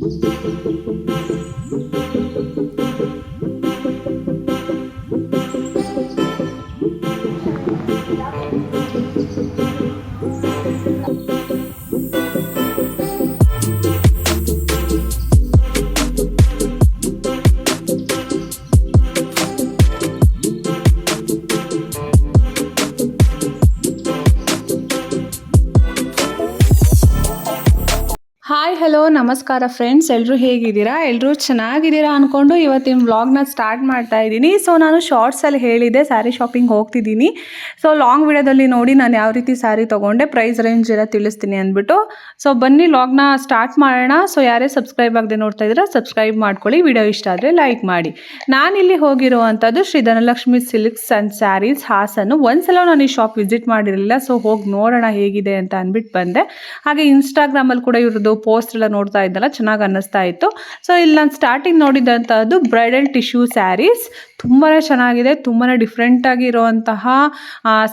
Música hi hello ನಮಸ್ಕಾರ friends ಎಲ್ಲರೂ ಹೇಗಿದ್ದೀರಾ? ಎಲ್ಲರೂ ಚೆನ್ನಾಗಿದ್ದೀರಾ ಅಂದ್ಕೊಂಡು ಇವತ್ತಿನ ವ್ಲಾಗ್ನ ಸ್ಟಾರ್ಟ್ ಮಾಡ್ತಾ ಇದ್ದೀನಿ. ಸೊ ನಾನು ಶಾರ್ಟ್ಸಲ್ಲಿ ಹೇಳಿದೆ ಸ್ಯಾರಿ ಶಾಪಿಂಗ್ ಹೋಗ್ತಿದ್ದೀನಿ. ಸೊ ಲಾಂಗ್ ವಿಡಿಯೋದಲ್ಲಿ ನೋಡಿ ನಾನು ಯಾವ ರೀತಿ ಸ್ಯಾರಿ ತೊಗೊಂಡೆ ಪ್ರೈಸ್ ರೇಂಜ್ ಎಲ್ಲ ತಿಳಿಸ್ತೀನಿ ಅಂದ್ಬಿಟ್ಟು. ಸೊ ಬನ್ನಿ ವ್ಲಾಗ್ನ ಸ್ಟಾರ್ಟ್ ಮಾಡೋಣ. ಸೊ ಯಾರೇ ಸಬ್ಸ್ಕ್ರೈಬ್ ಆಗದೆ ನೋಡ್ತಾ ಇದ್ದೀರಾ ಸಬ್ಸ್ಕ್ರೈಬ್ ಮಾಡ್ಕೊಳ್ಳಿ. ವಿಡಿಯೋ ಇಷ್ಟ ಆದರೆ ಲೈಕ್ ಮಾಡಿ. ನಾನಿಲ್ಲಿ ಹೋಗಿರುವಂಥದ್ದು ಶ್ರೀ ಧನಲಕ್ಷ್ಮಿ ಸಿಲ್ಕ್ಸ್ ಆ್ಯಂಡ್ ಸ್ಯಾರೀಸ್ ಹಾಸನ್ನು. ಒಂದ್ಸಲ ನಾನು ಈ ಶಾಪ್ ವಿಸಿಟ್ ಮಾಡಿರಲಿಲ್ಲ. ಸೊ ಹೋಗಿ ನೋಡೋಣ ಹೇಗಿದೆ ಅಂತ ಅಂದ್ಬಿಟ್ಟು ಬಂದೆ. ಹಾಗೆ ಇನ್ಸ್ಟಾಗ್ರಾಮಲ್ಲಿ ಕೂಡ ಇವ್ರದ್ದು ಪೋಸ್ಟ್ ಎಲ್ಲ ನೋಡ್ತಾ ಇದ್ದಲ್ಲ, ಚೆನ್ನಾಗಿ ಅನ್ನಿಸ್ತಾ ಇತ್ತು. ಸೊ ಇಲ್ಲಿ ನಾನು ಸ್ಟಾರ್ಟಿಂಗ್ ನೋಡಿದಂಥದ್ದು ಬ್ರೈಡಲ್ ಟಿಶ್ಯೂ ಸ್ಯಾರೀಸ್ ತುಂಬಾ ಚೆನ್ನಾಗಿದೆ ತುಂಬಾ ಡಿಫ್ರೆಂಟಾಗಿರುವಂತಹ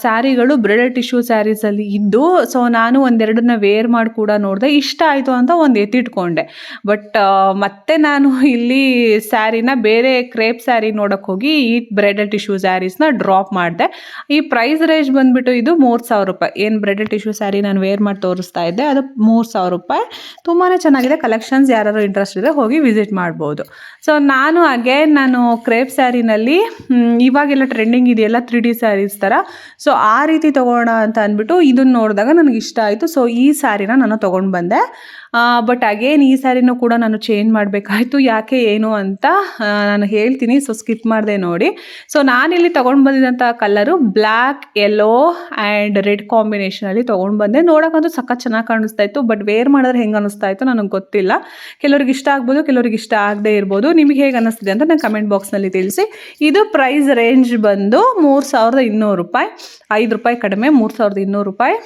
ಸ್ಯಾರಿಗಳು ಬ್ರೆಡೆಡ್ ಟಿಶ್ಯೂ ಸ್ಯಾರೀಸಲ್ಲಿ ಇದ್ದು ಸೊ ನಾನು ಒಂದೆರಡನ್ನ ವೇರ್ ಮಾಡಿ ಕೂಡ ನೋಡಿದೆ, ಇಷ್ಟ ಆಯಿತು ಅಂತ ಒಂದು ಎತ್ತಿಟ್ಕೊಂಡೆ ಬಟ್ ಮತ್ತೆ ನಾನು ಇಲ್ಲಿ ಸ್ಯಾರಿನ ಬೇರೆ ಕ್ರೇಪ್ ಸ್ಯಾರಿ ನೋಡೋಕ್ಕೆ ಹೋಗಿ, ಈ ಬ್ರೈಡಲ್ ಟಿಶ್ಯೂ ಸ್ಯಾರೀಸ್ನ ಡ್ರಾಪ್ ಮಾಡಿದೆ. ಈ ಪ್ರೈಸ್ ರೇಂಜ್ ಬಂದುಬಿಟ್ಟು ಇದು ಮೂರು ಸಾವಿರ ರೂಪಾಯಿ. ಏನು ಬ್ರೈಡಲ್ ಟಿಶ್ಯೂ ಸ್ಯಾರಿ ನಾನು ವೇರ್ ಮಾಡಿ ತೋರಿಸ್ತಾ ಇದ್ದೆ, ಅದು ಮೂರು ಸಾವಿರ ರೂಪಾಯಿ. ತುಂಬಾ ಚೆನ್ನಾಗಿದೆ ಕಲೆಕ್ಷನ್ಸ್ ಯಾರು ಇಂಟ್ರೆಸ್ಟ್ ಇದೆ ಹೋಗಿ ವಿಸಿಟ್ ಮಾಡ್ಬೋದು. ಸೊ ನಾನು ಅಗೇನ್ ನಾನು ಕ್ರೇಪ್ ಸ್ಯಾರಿನಲ್ಲಿ ಇವಾಗೆಲ್ಲ ಟ್ರೆಂಡಿಂಗ್ ಇದೆಯಲ್ಲ ತ್ರೀ ಡಿ ಸ್ಯಾರೀಸ್ ಥರ ಸೊ ಆ ರೀತಿ ತೊಗೋಣ ಅಂತ ಅಂದ್ಬಿಟ್ಟು ಇದನ್ನು ನೋಡಿದಾಗ ನನಗೆ ಇಷ್ಟ ಆಯಿತು. ಸೊ ಈ ಸ್ಯಾರಿನ ನಾನು ತೊಗೊಂಡು ಬಂದೆ. ಬಟ್ ಅಗೇನ್ ಈ ಸ್ಯಾರಿನೂ ಕೂಡ ನಾನು ಚೇಂಜ್ ಮಾಡಬೇಕಾಯ್ತು. ಯಾಕೆ, ಏನು ಅಂತ ನಾನು ಹೇಳ್ತೀನಿ. ಸೊ ಸ್ಕಿಪ್ ಮಾಡಿದೆ ನೋಡಿ. ಸೊ ನಾನಿಲ್ಲಿ ತೊಗೊಂಡು ಬಂದಿದ್ದಂಥ colour black yellow and red ಕಾಂಬಿನೇಷನಲ್ಲಿ ತೊಗೊಂಡು ಬಂದೆ. ನೋಡೋಕ್ಕಂತೂ ಸಖತ್ ಚೆನ್ನಾಗಿ ಕಾಣಿಸ್ತಾ ಇತ್ತು ಬಟ್ ವೇರ್ ಮಾಡಿದ್ರೆ ಹೆಂಗೆ ಅನ್ನಿಸ್ತಾ ಇತ್ತು ನನಗೆ ಗೊತ್ತಿಲ್ಲ. ಕೆಲವ್ರಿಗೆ ಇಷ್ಟ ಆಗ್ಬೋದು, ಕೆಲವ್ರಿಗೆ ಇಷ್ಟ ಆಗದೆ ಇರ್ಬೋದು. ನಿಮಗೆ ಹೇಗೆ ಅನ್ನಿಸ್ತಿದೆ ಅಂತ ನಾನು ಕಮೆಂಟ್ ಬಾಕ್ಸ್ನಲ್ಲಿ ತಿಳಿಸಿ. ಇದು ಪ್ರೈಸ್ ರೇಂಜ್ ಬಂದು ಮೂರು ಸಾವಿರದ ಇನ್ನೂರು ರೂಪಾಯಿ. ಐದು ರೂಪಾಯಿ ಕಡಿಮೆ, ಮೂರು ಸಾವಿರದ ಇನ್ನೂರು ರೂಪಾಯಿ.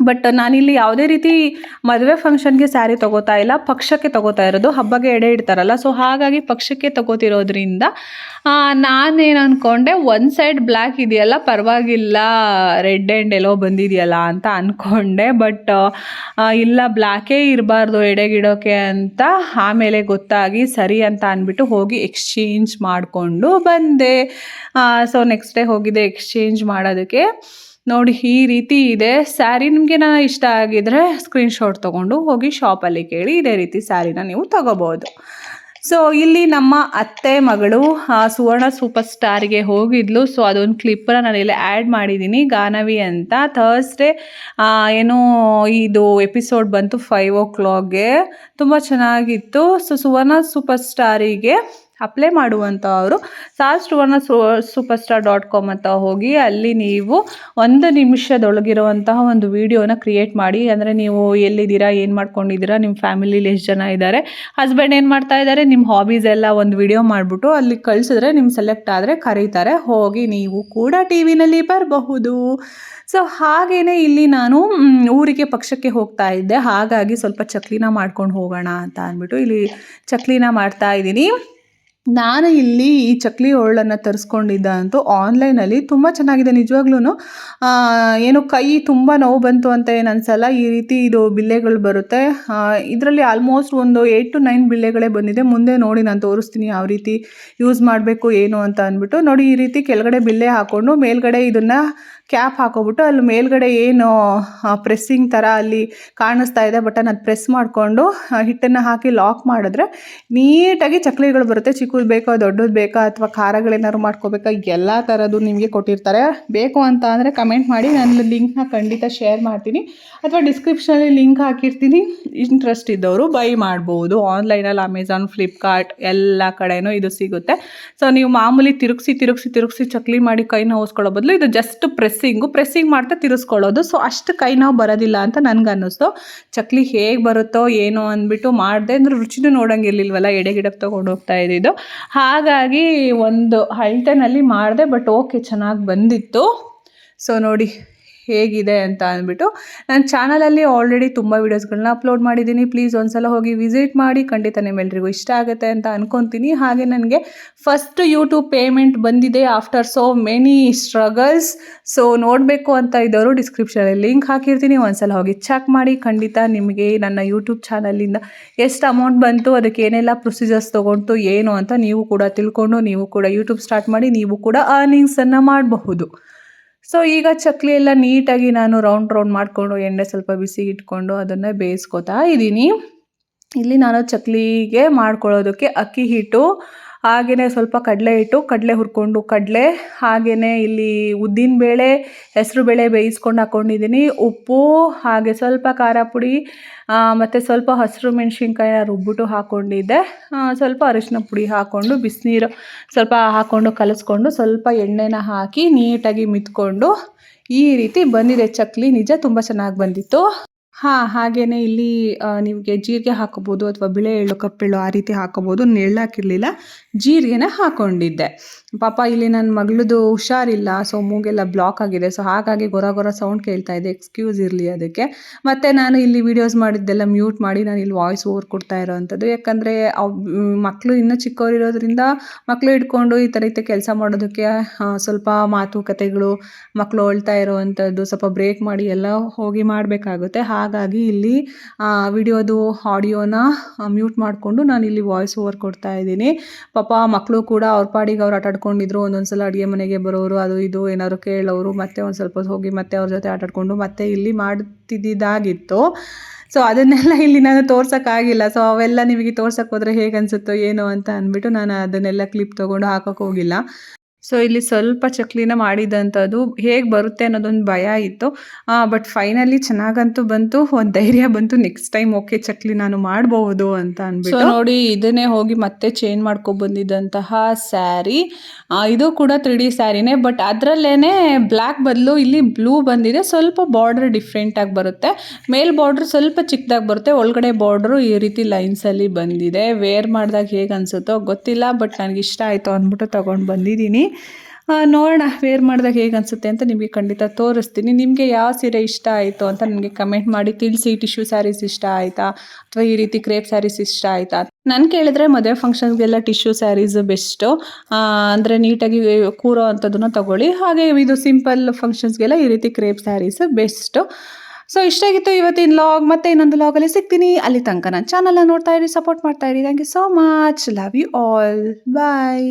ಬಟ್ ನಾನಿಲ್ಲಿ ಯಾವುದೇ ರೀತಿ ಮದುವೆ ಫಂಕ್ಷನ್ಗೆ ಸ್ಯಾರಿ ತಗೋತಾ ಇಲ್ಲ, ಪಕ್ಷಕ್ಕೆ ತಗೋತಾ ಇರೋದು, ಹಬ್ಬಗೆ ಎಡೆ ಇಡ್ತಾರಲ್ಲ ಸೊ ಹಾಗಾಗಿ ಪಕ್ಷಕ್ಕೆ ತಗೋತಿರೋದ್ರಿಂದ ನಾನೇನು ಅಂದ್ಕೊಂಡೆ ಒಂದು ಸೈಡ್ ಬ್ಲ್ಯಾಕ್ ಇದೆಯಲ್ಲ, ಪರವಾಗಿಲ್ಲ ರೆಡ್ ಆ್ಯಂಡ್ ಎಲ್ಲೋ ಬಂದಿದೆಯಲ್ಲ ಅಂತ ಅಂದ್ಕೊಂಡೆ ಬಟ್ ಇಲ್ಲ ಬ್ಲ್ಯಾಕೇ ಇರಬಾರ್ದು ಎಡೆಗಿಡೋಕೆ ಅಂತ, ಆಮೇಲೆ ಗೊತ್ತಾಗಿ ಸರಿ ಅಂತ ಅಂದ್ಬಿಟ್ಟು ಹೋಗಿ ಎಕ್ಸ್ಚೇಂಜ್ ಮಾಡಿಕೊಂಡು ಬಂದೆ. ಸೊ ನೆಕ್ಸ್ಟ್ ಡೇ ಹೋಗಿದ್ದೆ ಎಕ್ಸ್ಚೇಂಜ್ ಮಾಡೋದಕ್ಕೆ. ನೋಡಿ ಈ ರೀತಿ ಇದೆ. ಸ್ಯಾರಿ ನಿಮಗೆ ನಾನು ಇಷ್ಟ ಆಗಿದ್ರೆ ಸ್ಕ್ರೀನ್ಶಾಟ್ ತೊಗೊಂಡು ಹೋಗಿ ಶಾಪಲ್ಲಿ ಕೇಳಿ ಇದೇ ರೀತಿ ಸ್ಯಾರಿನ ನೀವು ತಗೋಬೋದು ಸೊ ಇಲ್ಲಿ ನಮ್ಮ ಅತ್ತೆ ಮಗಳು ಆ, ಸುವರ್ಣ ಸೂಪರ್ ಸ್ಟಾರ್ಗೆ ಹೋಗಿದ್ಲು. ಸೊ ಅದೊಂದು ಕ್ಲಿಪ್ಪನ್ನ ನಾನು ಇಲ್ಲಿ ಆ್ಯಡ್ ಮಾಡಿದ್ದೀನಿ ಗಾನವಿ ಅಂತ. ಥರ್ಸ್ಡೇ ಏನೋ ಇದು ಎಪಿಸೋಡ್ ಬಂತು ಫೈವ್ ಓ ಕ್ಲಾಕ್ಗೆ ತುಂಬ ಚೆನ್ನಾಗಿತ್ತು. ಸೊ ಸುವರ್ಣ ಸೂಪರ್ ಸ್ಟಾರಿಗೆ ಅಪ್ಲೈ ಮಾಡುವಂಥವರು ಸಾಲ್ Suvarna super star dot com ಅಂತ ಹೋಗಿ ಅಲ್ಲಿ ನೀವು ಒಂದು ನಿಮಿಷದೊಳಗಿರುವಂತಹ ಒಂದು ವಿಡಿಯೋನ ಕ್ರಿಯೇಟ್ ಮಾಡಿ. ಅಂದರೆ ನೀವು ಎಲ್ಲಿದ್ದೀರಾ, ಏನು ಮಾಡ್ಕೊಂಡಿದ್ದೀರಾ ನಿಮ್ಮ ಫ್ಯಾಮಿಲಿಲಿ ಎಷ್ಟು ಜನ ಇದ್ದಾರೆ ಹಸ್ಬೆಂಡ್ ಏನು ಮಾಡ್ತಾ ಇದ್ದಾರೆ ನಿಮ್ಮ ಹಾಬೀಸ್ ಎಲ್ಲ ಒಂದು ವಿಡಿಯೋ ಮಾಡಿಬಿಟ್ಟು ಅಲ್ಲಿ ಕಳಿಸಿದ್ರೆ ನಿಮ್ಮ ಸೆಲೆಕ್ಟ್ ಆದರೆ ಕರೀತಾರೆ. ಹೋಗಿ ನೀವು ಕೂಡ ಟಿ ವಿನಲ್ಲಿ ಬರಬಹುದು. ಸೊ ಹಾಗೇ ಇಲ್ಲಿ ನಾನು ಊರಿಗೆ ಪಕ್ಷಕ್ಕೆ ಹೋಗ್ತಾ ಇದ್ದೆ. ಹಾಗಾಗಿ ಸ್ವಲ್ಪ ಚಕ್ಲಿನ ಮಾಡ್ಕೊಂಡು ಹೋಗೋಣ ಅಂತ ಅಂದ್ಬಿಟ್ಟು ಇಲ್ಲಿ ಚಕ್ಲಿನ ಮಾಡ್ತಾ ಇದ್ದೀನಿ. ನಾನು ಇಲ್ಲಿ ಈ ಚಕ್ಲಿ ಹೋಳನ್ನು ತರಿಸ್ಕೊಂಡಿದ್ದ ಅಂತೂ ಆನ್ಲೈನಲ್ಲಿ ತುಂಬ ಚೆನ್ನಾಗಿದೆ ನಿಜವಾಗ್ಲೂ ಏನು ಕೈ ತುಂಬ ನೋವು ಬಂತು ಅಂತ ಏನು ಅನಿಸಲ್ಲ, ಈ ರೀತಿ ಇದು ಬಿಲ್ಲೆಗಳು ಬರುತ್ತೆ. ಇದರಲ್ಲಿ ಆಲ್ಮೋಸ್ಟ್ ಒಂದು ಏಯ್ಟ್ ಟು ನೈನ್ ಬಿಲ್ಲೆಗಳೇ ಬಂದಿದೆ. ಮುಂದೆ ನೋಡಿ ನಾನು ತೋರಿಸ್ತೀನಿ ಯಾವ ರೀತಿ ಯೂಸ್ ಮಾಡಬೇಕು, ಏನು ಅಂತ ಅಂದ್ಬಿಟ್ಟು. ನೋಡಿ, ಈ ರೀತಿ ಕೆಳಗಡೆ ಬಿಲ್ಲೆ ಹಾಕ್ಕೊಂಡು ಮೇಲ್ಗಡೆ ಇದನ್ನು ಕ್ಯಾಪ್ ಹಾಕೋಬಿಟ್ಟು, ಅಲ್ಲಿ ಮೇಲ್ಗಡೆ ಏನು ಪ್ರೆಸ್ಸಿಂಗ್ ಥರ ಅಲ್ಲಿ ಕಾಣಿಸ್ತಾ ಇದೆ, ಬಟನ್ ಅದು ಪ್ರೆಸ್ ಮಾಡಿಕೊಂಡು ಹಿಟ್ಟನ್ನು ಹಾಕಿ ಲಾಕ್ ಮಾಡಿದ್ರೆ ನೀಟಾಗಿ ಚಕ್ಲಿಗಳು ಬರುತ್ತೆ. ಚಿಕ್ಕದು ಬೇಕಾ ದೊಡ್ಡದು ಬೇಕಾ ಅಥವಾ ಖಾರಗಳೇನಾದ್ರು ಮಾಡ್ಕೋಬೇಕಾ, ಎಲ್ಲ ಥರದ್ದು ನಿಮಗೆ ಕೊಟ್ಟಿರ್ತಾರೆ. ಬೇಕು ಅಂತ ಅಂದರೆ ಕಮೆಂಟ್ ಮಾಡಿ, ನಾನು ಲಿಂಕ್ನ ಖಂಡಿತ ಶೇರ್ ಮಾಡ್ತೀನಿ. ಅಥವಾ ಡಿಸ್ಕ್ರಿಪ್ಷನಲ್ಲಿ ಲಿಂಕ್ ಹಾಕಿರ್ತೀನಿ. ಇಂಟ್ರೆಸ್ಟ್ ಇದ್ದವರು ಬೈ ಮಾಡ್ಬೋದು. ಆನ್ಲೈನಲ್ಲಿ ಅಮೆಝಾನ್ ಫ್ಲಿಪ್ಕಾರ್ಟ್ ಎಲ್ಲ ಕಡೆಯೂ ಇದು ಸಿಗುತ್ತೆ. ಸೊ ನೀವು ಮಾಮೂಲಿ ತಿರುಗಿಸಿ ತಿರುಗಿಸಿ ತಿರುಗಿಸಿ ಚಕ್ಲಿ ಮಾಡಿ ಕೈ ನೋವಿಸ್ಕೊಳ್ಳೋ ಬದಲು ಇದು ಜಸ್ಟ್ ಪ್ರೆಸ್ಸಿಂಗು ಪ್ರೆಸ್ಸಿಂಗ್ ಮಾಡ್ತಾ ತಿರುಗಿಸ್ಕೊಳ್ಳೋದು ಸೊ ಅಷ್ಟು ಕೈ ನೋವು ಬರೋದಿಲ್ಲ ಅಂತ ನನಗೆ ಅನ್ನಿಸ್ತು. ಚಕ್ಲಿ ಹೇಗೆ ಬರುತ್ತೋ ಏನೋ ಅಂದ್ಬಿಟ್ಟು ಮಾಡಿದೆ. ಅಂದ್ರೆ ರುಚಿನೂ ನೋಡೋಂಗಿರ್ಲಿಲ್ವಲ್ಲ ಎಡೆಗಿಡಕ್ಕೆ ತೊಗೊಂಡು ಹೋಗ್ತಾ ಇದ್ದಿದ್ದು. ಹಾಗಾಗಿ ಒಂದು ಅಳ್ತೆನಲ್ಲಿ ಮಾಡಿದೆ ಬಟ್ ಓಕೆ ಚೆನ್ನಾಗಿ ಬಂದಿತ್ತು. ಸೊ ನೋಡಿ ಹೇಗಿದೆ ಅಂತ ಅಂದ್ಬಿಟ್ಟು ನನ್ನ ಚಾನಲಲ್ಲಿ ಆಲ್ರೆಡಿ ತುಂಬ ವೀಡಿಯೋಸ್ಗಳನ್ನ ಅಪ್ಲೋಡ್ ಮಾಡಿದ್ದೀನಿ. ಪ್ಲೀಸ್ ಒಂದ್ಸಲ ಹೋಗಿ ವಿಸಿಟ್ ಮಾಡಿ. ಖಂಡಿತ ನಿಮ್ಮೆಲ್ರಿಗೂ ಇಷ್ಟ ಆಗುತ್ತೆ ಅಂತ ಅನ್ಕೊತೀನಿ. ಹಾಗೆ ನನಗೆ ಫಸ್ಟ್ ಯೂಟ್ಯೂಬ್ ಪೇಮೆಂಟ್ ಬಂದಿದೆ after so many struggles so ನೋಡಬೇಕು ಅಂತ ಇದ್ದವರು ಡಿಸ್ಕ್ರಿಪ್ಷನಲ್ಲಿ ಲಿಂಕ್ ಹಾಕಿರ್ತೀನಿ. ಒಂದ್ಸಲ ಹೋಗಿ ಚೆಕ್ ಮಾಡಿ. ಖಂಡಿತ ನಿಮಗೆ ನನ್ನ ಯೂಟ್ಯೂಬ್ ಚಾನಲಿಂದ ಎಷ್ಟು ಅಮೌಂಟ್ ಬಂತು, ಅದಕ್ಕೆ ಏನೆಲ್ಲ ಪ್ರೊಸೀಜರ್ಸ್ ತೊಗೊಂಡು ಏನು ಅಂತ ನೀವು ಕೂಡ ತಿಳ್ಕೊಂಡು, ನೀವು ಕೂಡ ಯೂಟ್ಯೂಬ್ ಸ್ಟಾರ್ಟ್ ಮಾಡಿ, ನೀವು ಕೂಡ ಅರ್ನಿಂಗ್ಸನ್ನು ಮಾಡಬಹುದು. ಸೊ ಈಗ ಚಕ್ಲಿ ಎಲ್ಲ ನೀಟಾಗಿ ನಾನು ರೌಂಡ್ ರೌಂಡ್ ಮಾಡಿಕೊಂಡು ಎಣ್ಣೆ ಸ್ವಲ್ಪ ಬಿಸಿ ಇಟ್ಕೊಂಡು ಅದನ್ನು ಬೇಯಿಸ್ಕೊತಾ ಇದ್ದೀನಿ ಇಲ್ಲಿ ನಾನು ಚಕ್ಲಿಗೆ ಮಾಡ್ಕೊಳ್ಳೋದಕ್ಕೆ ಅಕ್ಕಿ ಹಿಟ್ಟು ಹಾಗೆಯೇ ಸ್ವಲ್ಪ ಕಡಲೆ ಹಿಟ್ಟು, ಕಡಲೆ ಹುರ್ಕೊಂಡು ಕಡಲೆ ಹಾಗೆಯೇ ಇಲ್ಲಿ ಉದ್ದಿನ ಬೇಳೆ, ಹೆಸರು ಬೇಳೆ ಬೇಯಿಸ್ಕೊಂಡು ಹಾಕ್ಕೊಂಡಿದ್ದೀನಿ ಉಪ್ಪು, ಹಾಗೆ ಸ್ವಲ್ಪ ಖಾರ ಪುಡಿ ಮತ್ತು ಸ್ವಲ್ಪ ಹಸಿರು ಮೆಣಸಿನ್ಕಾಯಿನ ರುಬ್ಬಿಟ್ಟು ಹಾಕ್ಕೊಂಡಿದ್ದೆ ಸ್ವಲ್ಪ ಅರಿಶಿನ ಪುಡಿ ಹಾಕ್ಕೊಂಡು ಬಿಸಿನೀರು ಸ್ವಲ್ಪ ಹಾಕ್ಕೊಂಡು ಕಲಸ್ಕೊಂಡು ಸ್ವಲ್ಪ ಎಣ್ಣೆನ ಹಾಕಿ ನೀಟಾಗಿ ಮಿತ್ಕೊಂಡು ಈ ರೀತಿ ಬಂದಿದೆ ಚಕ್ಲಿ. ನಿಜ ತುಂಬ ಚೆನ್ನಾಗಿ ಬಂದಿತ್ತು. ಹಾಂ, ಹಾಗೇನೇ ಇಲ್ಲಿ ನಿಮಗೆ ಜೀರಿಗೆ ಹಾಕೋಬೋದು ಅಥವಾ ಬಿಳೆ ಎಳ್ಳು ಕಪ್ಪೆಳ್ಳು ಆ ರೀತಿ ಹಾಕೋಬೋದು ನಾನು ಎಳ್ಳು ಹಾಕಿರಲಿಲ್ಲ ಜೀರಿಗೆನ ಹಾಕೊಂಡಿದ್ದೆ. ಪಾಪ ಇಲ್ಲಿ ನನ್ನ ಮಗಳದು ಹುಷಾರಿಲ್ಲ ಸೊ ಮೂಗೆಲ್ಲ ಬ್ಲಾಕ್ ಆಗಿದೆ. ಸೊ ಹಾಗಾಗಿ ಗೊರ ಗೊರ ಸೌಂಡ್ ಕೇಳ್ತಾ ಇದೆ. ಎಕ್ಸ್ಕ್ಯೂಸ್ ಇರಲಿ ಅದಕ್ಕೆ. ಮತ್ತೆ ನಾನು ಇಲ್ಲಿ ವೀಡಿಯೋಸ್ ಮಾಡಿದ್ದೆಲ್ಲ ಮ್ಯೂಟ್ ಮಾಡಿ ನಾನು ಇಲ್ಲಿ ವಾಯ್ಸ್ ಓವರ್ ಕೊಡ್ತಾ ಇರೋವಂಥದ್ದು. ಯಾಕಂದರೆ ಮಕ್ಕಳು ಇನ್ನೂ ಚಿಕ್ಕವರಿರೋದ್ರಿಂದ ಮಕ್ಕಳು ಹಿಡ್ಕೊಂಡು ಈ ಥರ ರೀತಿ ಕೆಲಸ ಮಾಡೋದಕ್ಕೆ ಸ್ವಲ್ಪ ಮಾತುಕತೆಗಳು ಮಕ್ಕಳು ಅಳ್ತಾ ಇರೋವಂಥದ್ದು ಸ್ವಲ್ಪ ಬ್ರೇಕ್ ಮಾಡಿ ಎಲ್ಲ ಹೋಗಿ ಮಾಡಬೇಕಾಗುತ್ತೆ. ಹಾಗಾಗಿ ಇಲ್ಲಿ ವಿಡಿಯೋದು, ಆಡಿಯೋನ ಮ್ಯೂಟ್ ಮಾಡಿಕೊಂಡು ನಾನು ಇಲ್ಲಿ ವಾಯ್ಸ್ ಓವರ್ ಕೊಡ್ತಾ ಇದ್ದೀನಿ. ಪಾಪ ಮಕ್ಕಳು ಕೂಡ ಅವ್ರ ಪಾಡಿಗೆ ಅವ್ರು ಆಟಾಡ್ಕೊಂಡಿದ್ರು ಒಂದೊಂದು ಸಲ ಅಡುಗೆ ಮನೆಗೆ ಬರೋರು, ಅದು ಇದು, ಏನಾದ್ರು ಕೇಳೋರು, ಮತ್ತೆ ಒಂದು ಸ್ವಲ್ಪ ಹೋಗಿ ಮತ್ತೆ ಅವ್ರ ಜೊತೆ ಆಟಾಡ್ಕೊಂಡು ಮತ್ತೆ ಇಲ್ಲಿ ಮಾಡ್ತಿದ್ದಿದ್ದಾಗಿತ್ತು. ಸೊ ಅದನ್ನೆಲ್ಲ ಇಲ್ಲಿ ನಾನು ತೋರ್ಸೋಕ್ಕಾಗಿಲ್ಲ ಸೊ ಅವೆಲ್ಲ ನಿಮಗೆ ತೋರ್ಸಕ್ಕೆ ಹೋದರೆ ಹೇಗೆ ಅನಿಸುತ್ತೋ, ಏನೋ ಅಂತ ಅಂದ್ಬಿಟ್ಟು ನಾನು ಅದನ್ನೆಲ್ಲ ಕ್ಲಿಪ್ ತೊಗೊಂಡು ಹಾಕೋಕೆ ಹೋಗಿಲ್ಲ. ಸೊ ಇಲ್ಲಿ ಸ್ವಲ್ಪ ಚಕ್ಲಿನ ಮಾಡಿದಂಥದ್ದು ಹೇಗೆ ಬರುತ್ತೆ ಅನ್ನೋದೊಂದು ಭಯ ಇತ್ತು. ಬಟ್ ಫೈನಲಿ ಚೆನ್ನಾಗಂತೂ ಬಂತು. ಒಂದು ಧೈರ್ಯ ಬಂತು. ನೆಕ್ಸ್ಟ್ ಟೈಮ್ ಓಕೆ ಚಕ್ಲಿ ನಾನು ಮಾಡಬಹುದು ಅಂತ ಅನ್ಬಿಟ್ಟು ನೋಡಿ ಇದನ್ನೇ ಹೋಗಿ ಮತ್ತೆ ಚೇಂಜ್ ಮಾಡ್ಕೊಂಡು ಬಂದಿದ್ದಂತಹ ಸ್ಯಾರಿ ಇದು ಕೂಡ ತ್ರೀ ಡಿ ಸ್ಯಾರಿನೇ ಬಟ್ ಅದರಲ್ಲೇ ಬ್ಲ್ಯಾಕ್ ಬದಲು ಇಲ್ಲಿ ಬ್ಲೂ ಬಂದಿದೆ. ಸ್ವಲ್ಪ ಬಾರ್ಡರ್ ಡಿಫ್ರೆಂಟ್ ಆಗಿ ಬರುತ್ತೆ. ಮೇಲ್ ಬಾರ್ಡ್ರ್ ಸ್ವಲ್ಪ ಚಿಕ್ಕದಾಗಿ ಬರುತ್ತೆ. ಒಳಗಡೆ ಬಾರ್ಡ್ರು ಈ ರೀತಿ ಲೈನ್ಸಲ್ಲಿ ಬಂದಿದೆ. ವೇರ್ ಮಾಡಿದಾಗ ಹೇಗೆ ಅನಿಸುತ್ತೋ ಗೊತ್ತಿಲ್ಲ ಬಟ್ ನನಗೆ ಇಷ್ಟ ಆಯಿತು ಅಂದ್ಬಿಟ್ಟು ತೊಗೊಂಡು ಬಂದಿದ್ದೀನಿ. ನೋಡೋಣ ವೇರ್ ಮಾಡಿದಾಗ ಹೇಗೆ ಅನಿಸುತ್ತೆ ಅಂತ ನಿಮಗೆ ಖಂಡಿತ ತೋರಿಸ್ತೀನಿ. ನಿಮಗೆ ಯಾವ ಸೀರೆ ಇಷ್ಟ ಆಯಿತು ಅಂತ ನನಗೆ ಕಮೆಂಟ್ ಮಾಡಿ. ತಿಳಿಸಿ ಟಿಶ್ಯೂ ಸ್ಯಾರೀಸ್ ಇಷ್ಟ ಆಯಿತಾ? ಅಥವಾ ಈ ರೀತಿ ಕ್ರೇಪ್ ಸ್ಯಾರೀಸ್ ಇಷ್ಟ ಆಯಿತಾ? ನಾನು ಕೇಳಿದ್ರೆ ಮದುವೆ ಫಂಕ್ಷನ್ಸ್ಗೆಲ್ಲ ಟಿಶ್ಯೂ ಸ್ಯಾರೀಸ್ ಬೆಸ್ಟು ಅಂದರೆ ನೀಟಾಗಿ ಕೂರೋ ಅಂಥದ್ದನ್ನು ತಗೊಳ್ಳಿ. ಹಾಗೆ ಇದು ಸಿಂಪಲ್ ಫಂಕ್ಷನ್ಸ್ಗೆಲ್ಲ ಈ ರೀತಿ ಕ್ರೇಪ್ ಸ್ಯಾರೀಸ್ ಬೆಸ್ಟು ಸೊ ಇಷ್ಟ ಆಗಿತ್ತು ಇವತ್ತಿನ ಲಾಗ್ ಮತ್ತೆ ಇನ್ನೊಂದು ಲಾಗಲ್ಲಿ ಸಿಗ್ತೀನಿ. ಅಲ್ಲಿ ತನಕ ನಾನು ಚಾನಲ್ನ ನೋಡ್ತಾ ಇರಿ ಸಪೋರ್ಟ್ ಮಾಡ್ತಾ ಇರಿ. Thank you so much love you all bye